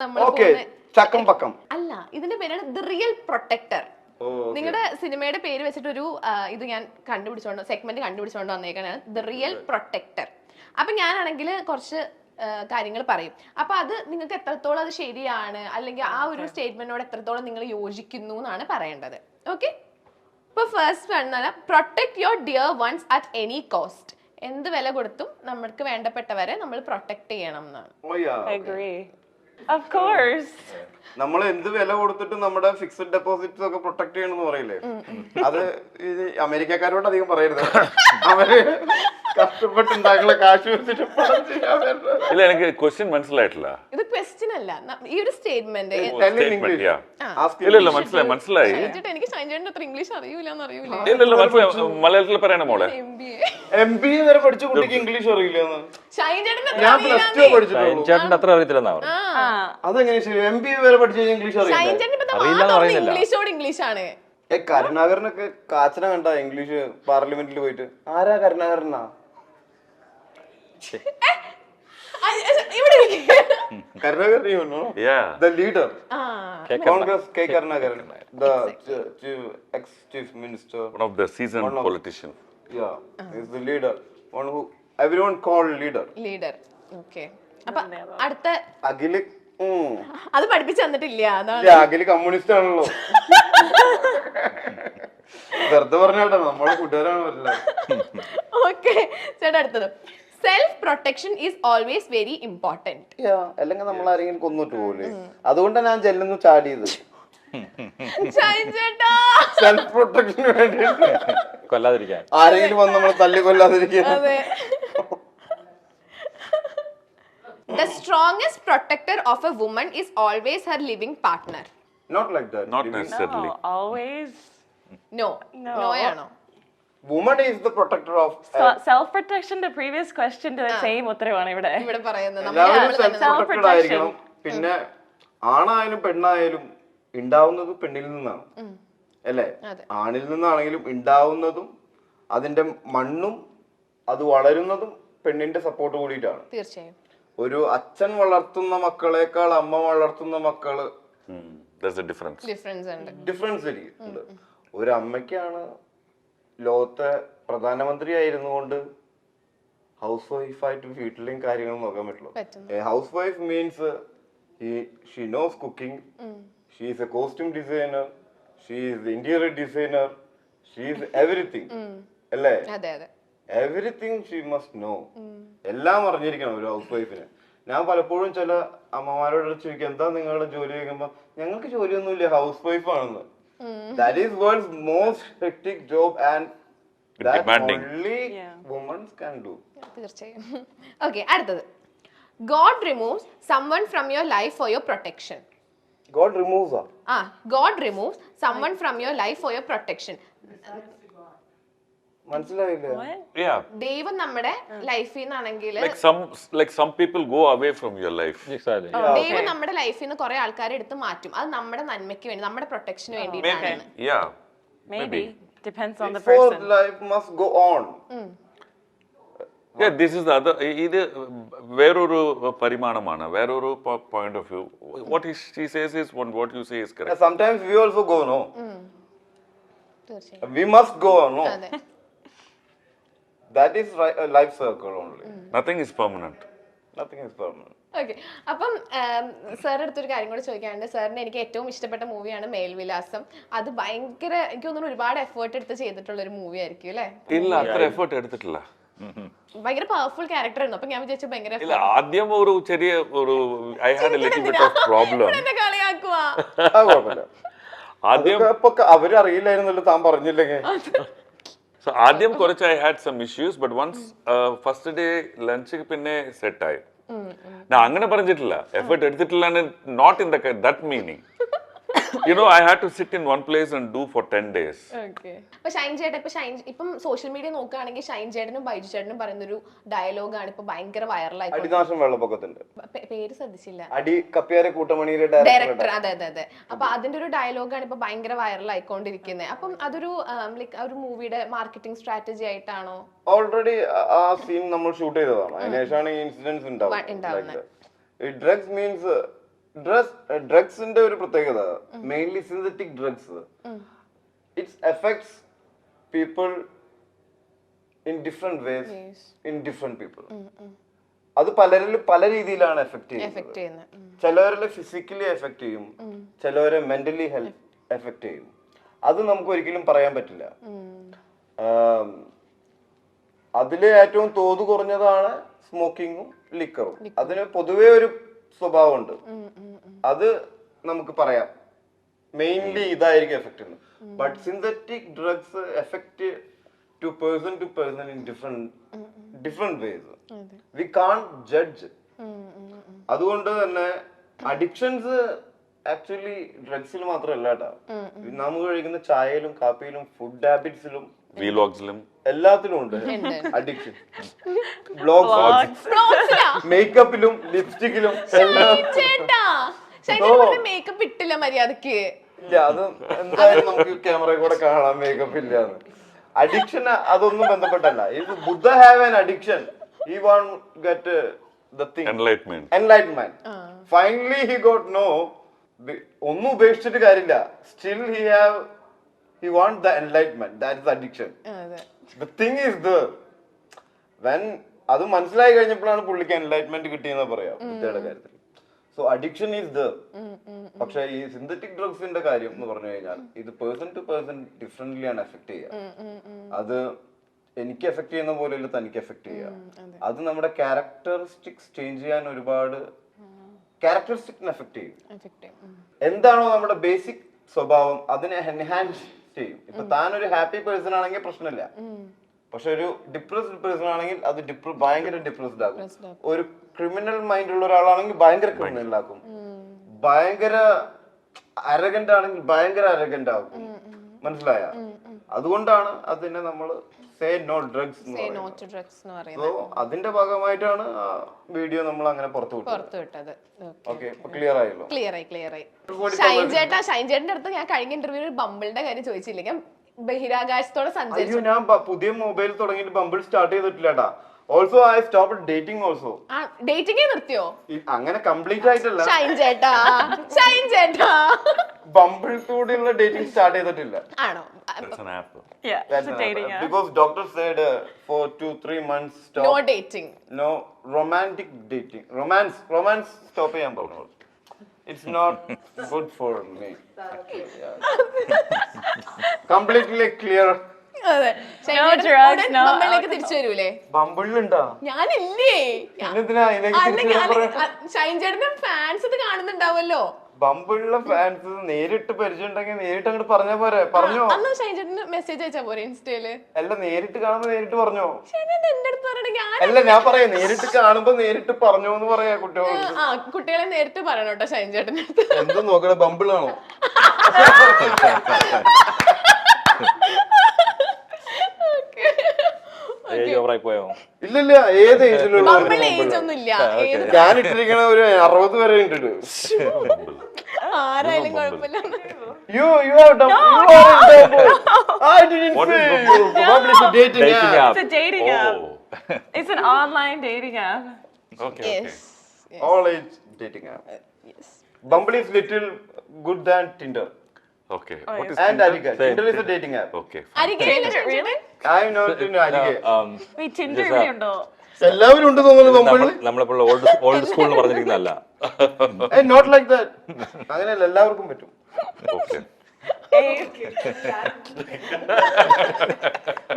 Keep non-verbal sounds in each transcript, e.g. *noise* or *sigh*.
Okay ചക്കം പക്കം. അല്ല ഇതിന്റെ പേരാണ് ദ റിയൽ പ്രൊട്ടക്ടർ ഓ, നിങ്ങളുടെ സിനിമയുടെ പേര് വെച്ചിട്ട് ഒരു ഇത് ഞാൻ കണ്ടുപിടിച്ചോണ്ട് സെഗ്മെന്റ് കണ്ടുപിടിച്ചോണ്ട് വന്നേക്കാണ്. ദ റിയൽ പ്രൊട്ടക്ടർ അപ്പൊ ഞാനാണെങ്കിൽ കുറച്ച് കാര്യങ്ങൾ പറയും. അപ്പൊ അത് നിങ്ങൾക്ക് എത്രത്തോളം അത് ശരിയാണ്? അല്ലെങ്കിൽ ആ ഒരു സ്റ്റേറ്റ്മെന്റിനോട് എത്രത്തോളം നിങ്ങൾ യോജിക്കുന്നു എന്നാണ് പറയേണ്ടത്. ഓക്കെ ഇപ്പൊ ഫസ്റ്റ് പറഞ്ഞാൽ protect your dear ones at any cost എന്ത് വില കൊടുത്തും നമ്മൾക്ക് വേണ്ടപ്പെട്ടവരെ നമ്മൾ പ്രൊട്ടക്ട് ചെയ്യണം എന്നാണ്. ഓ, yeah, I okay. agree. Of course. നമ്മൾ എന്ത് വില കൊടുത്തിട്ട് നമ്മുടെ ഫിക്സഡ് ഡെപ്പോസിറ്റ്സ് ഒക്കെ പ്രൊട്ടക്ട് ചെയ്യണമെന്ന് പറയില്ലേ അത് ഇത് അമേരിക്കക്കാരോട് അധികം പറയരുത് അവർ കഷ്ടപ്പെട്ടുണ്ടാക്കുന്ന കാശ് വെച്ചിട്ട് പണം ചെയ്യാൻ വരുന്നത്. ഇല്ല എനിക്ക് ക്വസ്റ്റ്യൻ മനസ്സിലായിട്ടില്ല. ഇത് ക്വസ്റ്റ്യൻ അല്ല. ന- ഈ ഒരു statement Tell in Statement, English. yeah. Ask in ഇല്ല ഇല്ല English. മനസ്സിലായി മനസ്സിലായി. എന്നിട്ട് എനിക്ക് ഷൈൻചേട്ടൻ അത്ര ഇംഗ്ലീഷ് അറിയൂല അറിയൂലേ? ഇല്ല ഇല്ല മനസ്സിലായി. മലയാളത്തിൽ പറയണ മോളെ. എം ബി എം വരെ പഠിച്ച കുട്ടിക്ക് ഇംഗ്ലീഷ് അറിയില്ലെന്ന്. ഷൈൻചേട്ടൻ ഞാൻ പ്ലസ് ടു പഠിച്ചിട്ടുള്ളൂ. ചേട്ടൻ അത്ര അറിയത്തില്ലെന്നാ പറഞ്ഞു. അതെങ്ങനെ ശരി? എം ബി വരെ പഠിച്ചു ഇംഗ്ലീഷ് അറിയില്ല? ഷൈൻചേട്ടൻ ഇപ്പൊ അറിയില്ലാന്ന് പറയുന്നില്ല. ഇംഗ്ലീഷോട് ഇംഗ്ലീഷ് ആണ് ഏ കരുണാകരനൊക്കെ കാച്ചന കണ്ട ഇംഗ്ലീഷ് പാർലമെന്റിൽ പോയിട്ട്. ആരാ കരുണാകരനാ? കരുണാകരനെ വന്നു the leader Congress K Karunakaran the ex chief minister one of the season politician yeah is the leader one who everyone call leader leader okay അപ്പോൾ അടുത്ത അഖില അത് പഠിപ്പിച്ചു തന്നിട്ടില്ല. അഖില കമ്മ്യൂണിസ്റ്റ് ആണല്ലോ. വെറുതെ പറഞ്ഞാട്ടോ നമ്മളെ കൂട്ടുകാരാണ് ഓക്കെ ചേട്ടാ അടുത്തത്. Self protection is always very important അല്ലെങ്കിൽ നമ്മൾ ആരെങ്കിലും കൊന്നിട്ട് പോലെ അതുകൊണ്ട് ഞാൻ ചെല്ലുന്നു ചാടിയത് സെൽഫ് പ്രൊട്ടക്ഷന് വേണ്ടി കൊല്ലാതിരിക്കാൻ ആരെങ്കിലും വന്ന് നമ്മൾ തല്ലി കൊല്ലാതിരിക്കാൻ The strongest protector of a woman is always her living partner. Not like that. Not necessarily. no, always. No. No. no. Woman is the protector of self self protection, the previous question to the same ഉത്തരവാണ് ഇവിടെ. ഇവിടെ പറയുന്നത്. പിന്നെ ആണായാലും പെണ്ണായാലും ഉണ്ടാവുന്നത് പെണ്ണിൽ നിന്നാണ്. അല്ലേ. ആണിൽ നിന്നാണെങ്കിലും ഉണ്ടാവുന്നതും അതിന്റെ മണ്ണും അത് വളരുന്നതും പെണ്ണിന്റെ സപ്പോർട്ട് കൂടിയിട്ടാണ്. തീർച്ചയായും. ഒരു അച്ഛൻ വളർത്തുന്ന മക്കളെക്കാൾ അമ്മ വളർത്തുന്ന മക്കൾ. ഡിഫറൻസ് ഡിഫറൻസ് ഒരു അമ്മയ്ക്കാണ് ലോകത്തെ പ്രധാനമന്ത്രി ആയിരുന്നുകൊണ്ട് ഹൗസ് വൈഫായിട്ട് വീട്ടിലെയും കാര്യങ്ങൾ നോക്കാൻ പറ്റുള്ളൂ house wife means she knows cooking she is a costume designer she is interior designer she is everything അല്ലേ? എവറിത്തിങ് ഷീ മസ്റ്റ് നോ എല്ലാം അറിഞ്ഞിരിക്കണം ഒരു ഹൗസ് വൈഫിന് ഞാൻ പലപ്പോഴും ചില അമ്മമാരോട് ചോദിക്കും എന്താ നിങ്ങളുടെ ജോലി ചോദിക്കുമ്പോ ഞങ്ങൾക്ക് ജോലിയൊന്നുമില്ല ഹൗസ് വൈഫ് ആണെന്ന് that is world's most hectic job and Demanding. Only Yeah. Woman's can do തീർച്ചയായും. *laughs* ഓക്കെ അടുത്തത്. God removes someone from your life for your protection God removes ആ God removes someone from your life for your protection മനസ്സിലായില്ലേ? ദൈവം നമ്മുടെ ലൈഫിൽ നിന്നാണെങ്കിൽ Like some like some people go away from your life. Exactly. ദൈവം നമ്മുടെ ലൈഫിൽ നിന്ന് കുറെ ആൾക്കാരെ എടുത്ത് മാറ്റും അത് നമ്മുടെ നന്മയ്ക്ക് വേണ്ടി നമ്മുടെ പ്രൊട്ടക്ഷന് വേണ്ടിയിട്ടാണ് Yeah. Maybe. Depends on the for person. Life must go on Yeah, this is the other. ഇത് വേറൊരു പരിമാണമാണ് വേറൊരു point of view what she says is one what you say is correct. Sometimes we also go no we must go no അതെ that is life circle only nothing is permanent. Nothing is permanent okay അപ്പം സാറിന്റെ അടുത്തൊരു കാര്യം കൂടെ ചോദിക്കാനുണ്ട്. സാറിന് എനിക്ക് ഏറ്റവും ഇഷ്ടപ്പെട്ട മൂവിയാണ് മേൽവിലാസം. അത് ഭയങ്കര എനിക്ക് തോന്നുന്നു ഒരുപാട് എഫേർട്ട് എടുത്ത് ചെയ്തിട്ടുള്ള ഒരു മൂവി ആയിരിക്കും അല്ലേ? ഇല്ല അത്ര എഫേർട്ട് എടുത്തിട്ടില്ല. ഭയങ്കര പവർഫുൾ ക്യാരക്ടർ ആയിരുന്നു. അപ്പൊ ഞാൻ വിചാരിച്ചു ഭയങ്കര ഇല്ല ആദ്യം ഒരു ചെറിയ ഒരു I had a little bit of problem എന്നെ കളിയാക്കുവാ. അത് കുഴപ്പമില്ല. ആദ്യം അവരറിയില്ലായിരുന്നല്ലോ താൻ പറഞ്ഞില്ലെങ്കിൽ So ആദ്യം കുറച്ച് I had some issues but once first day lunch പിന്നെ സെറ്റ് ആയി. ഞാൻ അങ്ങനെ പറഞ്ഞിട്ടില്ല. എഫേർട്ട് എടുത്തിട്ടില്ല not in that meaning you know I had to sit in one place and do for ten days okay അപ്പൊ ഷൈൻ ചേട്ടൻ ഇപ്പൊ ഷൈൻ ഇപ്പം സോഷ്യൽ മീഡിയ നോക്കുകയാണെങ്കിൽ ഷൈൻ ചേട്ടനും ബൈജു ചേട്ടനും പറയുന്ന ഒരു ഡയലോഗാണ് ഇപ്പൊ ഭയങ്കര വൈറലായി അടിനാശം വെള്ളപ്പൊക്കത്തിന്റെ പേര് ശ്രദ്ധിച്ചില്ല. അടി കപ്പിയാരെ കൂട്ടമണിയുടെ ഡയറക്ടർ ഡയറക്ടർ അതെ അതെ അതെ. അപ്പൊ അതിന്റെ ഒരു ഡയലോഗാണ് ഇപ്പൊ ഭയങ്കര വൈറലായിക്കൊണ്ടിരിക്കുന്നത് അപ്പം അതൊരു ലൈക്ക് ഒരു മൂവിയുടെ മാർക്കറ്റിംഗ് സ്ട്രാറ്റജി ആയിട്ടാണോ? ഓൾറെഡി ആ സീൻ നമ്മൾ ഷൂട്ട് ചെയ്തതാണ്. അതിനുശേഷമാണ് ഈ ഇൻസിഡൻസ് ഉണ്ടാവുന്നത്. ഡ്രഗ്സ് മീൻസ് ഡ്രസ് ഡ്രഗ്സിന്റെ ഒരു പ്രത്യേകത. Mainly synthetic drugs it's effects people in different ways in different people അത് പലരിലും പല രീതിയിലാണ് എഫക്ട് ചെയ്യുന്നത്. ചിലവരെ ഫിസിക്കലി എഫക്ട് ചെയ്യും ചിലവരെ മെന്റലി ഹെൽത്ത് എഫക്ട് ചെയ്യും. അത് നമുക്ക് ഒരിക്കലും പറയാൻ പറ്റില്ല. അതിലെ ഏറ്റവും തോത് കുറഞ്ഞതാണ് സ്മോക്കിങ്ങും ലിക്കറും അതിന് പൊതുവേ ഒരു സ്വഭാവമുണ്ട്. അത് നമുക്ക് പറയാം. മെയിൻലി ഇതായിരിക്കും effect but synthetic drugs effect to person to person in different different ways we can judge അതുകൊണ്ട് തന്നെ അഡിക്ഷൻസ് ആക്ച്വലി ഡ്രഗ്സിൽ മാത്രമല്ല കേട്ടോ നമ്മൾ കഴിക്കുന്ന ചായയിലും കാപ്പിയിലും ഫുഡ് ഹാബിറ്റ്സിലും വീലോഗ്സിലും എല്ലാത്തിലും ഉണ്ട്. Addiction blogs? മേക്കപ്പിലും ലിപ്സ്റ്റിക്കിലും എല്ലാം ചേട്ടാ. ശൈലജ മേക്കപ്പ് ഇട്ടില്ല മര്യാദയ്ക്ക് ഇല്ല അത് എന്തായാലും നമുക്ക് ക്യാമറ കൂടെ കാണാം മേക്കപ്പ് ഇല്ല അഡിക്ഷൻ അതൊന്നും ബന്ധപ്പെട്ടല്ല. ഇത് Buddha have an addiction he one get the thing enlightenment enlightenment finally he got no ഒന്നും ഉപേക്ഷിച്ചിട്ട് കാര്യമില്ല. Still he have he wants the enlightenment. That is addiction. അതെ. The thing is when when അത് മനസ്സിലായി കഴിഞ്ഞപ്പോഴാണ് പുള്ളിക്ക് എൻലൈറ്റ്മെന്റ് കിട്ടിയെന്ന് പറയാം കുട്ടികളുടെ കാര്യത്തിൽ. സോ അഡിക്ഷൻ ഈസ് ദ പക്ഷെ ഈ സിന്തറ്റിക് ഡ്രഗ്സിന്റെ കാര്യം എന്ന് പറഞ്ഞു കഴിഞ്ഞാൽ ഇത് പേഴ്സൺ ടു പേഴ്സൺ ഡിഫറെന്റ്ലി ആണ് എഫക്ട് ചെയ്യുക. അത് എനിക്ക് എഫക്ട് ചെയ്യുന്ന പോലെ തനിക്ക് എഫക്ട് ചെയ്യുക. അത്. നമ്മുടെ ക്യാരക്ടറിസ്റ്റിക്സ് ചേഞ്ച് ചെയ്യാൻ ഒരുപാട് ക്യാരക്ടറിസ്റ്റിക്സിനെ എഫക്ട് ചെയ്യും. എന്താണോ നമ്മുടെ ബേസിക് സ്വഭാവം അതിനെ എൻഹാൻസ് ചെയ്യും. ഇപ്പൊ താൻ ഒരു ഹാപ്പി പേഴ്സൺ ആണെങ്കിൽ പ്രശ്നമില്ല. പക്ഷെ ഒരു ഡിപ്രസ്ഡ് പേഴ്സൺ ആണെങ്കിൽ അത് ഡിപ്ര ഭയങ്കര ഡിപ്രസ്ഡ് ആകും. ഒരു ക്രിമിനൽ മൈൻഡ് ഉള്ള ഒരാളാണെങ്കിൽ ഭയങ്കര ക്രിമിനൽ ആക്കും ഭയങ്കര അരഗന്റ് ആണെങ്കിൽ ഭയങ്കര അരഗന്റ് ആകും. മനസ്സിലായ? അതുകൊണ്ടാണ് അതിനെ നമ്മൾ സേ നോ ഡ്രഗ്സ് സോ അതിന്റെ ഭാഗമായിട്ടാണ് വീഡിയോ നമ്മൾ അങ്ങനെ പുറത്തു വിട്ടത്. പുറത്തു വിട്ടത് ക്ലിയർ ആയല്ലോ. ക്ലിയർ ആയി ക്ലിയർ ആയി. ഷൈൻ ചേട്ടാ ഷൈൻ ചേട്ടന്റെ അടുത്ത് ഞാൻ കഴിഞ്ഞ ഇന്റർവ്യൂവിൽ ബമ്പിളിന്റെ കാര്യം ബഹിരാകാശത്തോടെ സഞ്ചരിച്ചു ഞാൻ പുതിയ മൊബൈൽ തുടങ്ങിയിട്ട് Bumble start ചെയ്തിട്ടില്ലടാ also I stop dating also dating നിർത്തിയോ? അങ്ങനെ കംപ്ലീറ്റ് ആയിട്ടല്ല. ഷൈൻ ചേട്ടാ. ഷൈൻ ചേട്ടാ. ബമ്പിൾ കൂടെയുള്ള ഡേറ്റിംഗ് സ്റ്റാർട്ട് ചെയ്തിട്ടില്ല. ആണോ? An app. Yeah, it's dating app. Because doctor side for two three months no dating no romantic dating romance romance stop ചെയ്യാൻ പറഞ്ഞു. It's not good for me completely clear അതെ. ഉടൻ തിരിച്ചു വരൂലേ? ബമ്പിളിലുണ്ടാ? ഞാനില്ലേ? പിന്നെന്തിനാ അതിലേക്ക് അല്ല തിരിച്ച് വരാൻ പറയാ? ഷൈൻ ചേട്ടന്റെ ഫാൻസ് ഇത് ബമ്പിളിലെ ഫാൻസ് നേരിട്ട് പരിചയം ഉണ്ടെങ്കിൽ നേരിട്ട് അങ്ങോട്ട് പറഞ്ഞാ പോരെ. പറഞ്ഞോ? അന്ന് ഷൈൻ ചേട്ടന് മെസ്സേജ് അയച്ചാ പോരെ ഇൻസ്റ്റയിൽ? അല്ല നേരിട്ട് കാണുമ്പോ നേരിട്ട് പറഞ്ഞോ? ഷൈൻ ചേട്ടൻ എന്റെ അടുത്ത് അല്ല ഞാൻ പറയാം നേരിട്ട് കാണുമ്പോ നേരിട്ട് പറഞ്ഞോ എന്ന് പറയാ കുട്ടികൾ ആ കുട്ടികളെ നേരിട്ട് പറയണം കേട്ടോ ഷൈൻ ചേട്ടന്റെ അടുത്ത്. എന്ത് നോക്കണേ ബമ്പിളാണോ? *laughs* *laughs* ഇല്ലില്ല ഏത് ഞാൻ ഇട്ടിരിക്കണ ഒരു അറുപത് വരെ ഉണ്ട് Bumble is little good than Tinder Okay. Oh, What is And Tinder? Arika. Tinder is a dating app. Okay. അരികെ Really? I'm not in Arika. Um, Wait, Tinder ഇവിടെ ഉണ്ടോ? എല്ലാവരും ഉണ്ട് തോന്നുന്നു ബമ്പിളിൽ നമ്മളിപ്പോൾ ഓൾഡ് ഓൾഡ് സ്കൂൾ എന്ന് പറഞ്ഞിരിക്കുന്നതല്ല നോട്ട് ലൈക്ക് ദാറ്റ് അങ്ങനെയല്ല എല്ലാവർക്കും പറ്റും Okay.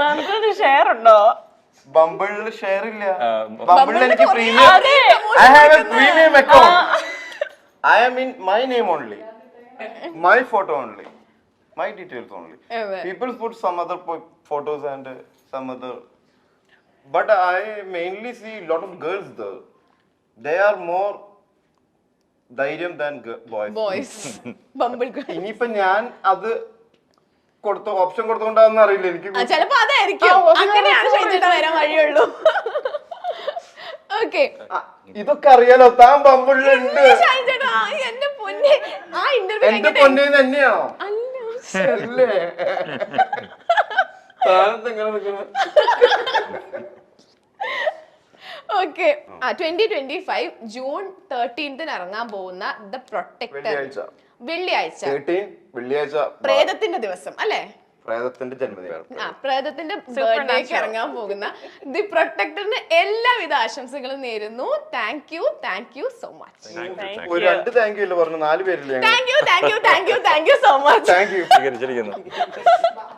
ബംബിളിന് ഷെയർ ഉണ്ടോ ബംബിളിൽ ഷെയർ ഇല്ല ബംബിളിൽ എനിക്ക് പ്രീമിയം അതെ I have a premium account I am in my name only my photo only my details only അതെ. Put some other photos and some other but I mainly see lot of girls there lot of girls there they are more ധൈര്യം than boys ഇനിയിപ്പൊ ഞാൻ അത് കൊടുത്ത option കൊടുത്തോണ്ടാന്ന് അറിയില്ല. എനിക്ക് ചിലപ്പോ അതായിരിക്കും. അങ്ങനെയാണ് ഷൈൻ വരാൻ വഴിയുള്ളൂ. *laughs* ഓക്കെ ഇതൊക്കെ അറിയാലോ. താൻ ബമ്പിളിലുണ്ട് ഷൈൻ ആ, എന്റെ ഇന്റർവ്യൂ പൊന്നെ തന്നെയാണോ? ഓക്കെ. ആ ട്വന്റി ട്വന്റി ഫൈവ് ജൂൺ തേർട്ടീൻത്തിന് ഇറങ്ങാൻ പോകുന്ന ദ പ്രൊട്ടക്ടർ വെള്ളിയാഴ്ച. വെള്ളിയാഴ്ച. തേർട്ടീൻ വെള്ളിയാഴ്ച. പ്രേതത്തിന്റെ ദിവസം അല്ലേ? പ്രേതത്തിന്റെ ജന്മദിനം. ആ പ്രേതത്തിന്റെ ബർത്ത്ഡേക്ക് ഇറങ്ങാൻ പോകുന്ന ദി പ്രൊട്ടക്ടറിന് എല്ലാവിധ ആശംസകളും നേരുന്നു. Thank you thank you so much ഒരു രണ്ട് താങ്ക് യു ഇല്ല പറഞ്ഞു നാല് പേരില്ലേ thank you thank you thank you thank you so much thank you സ്വീകരിച്ചിരിക്കുന്നു.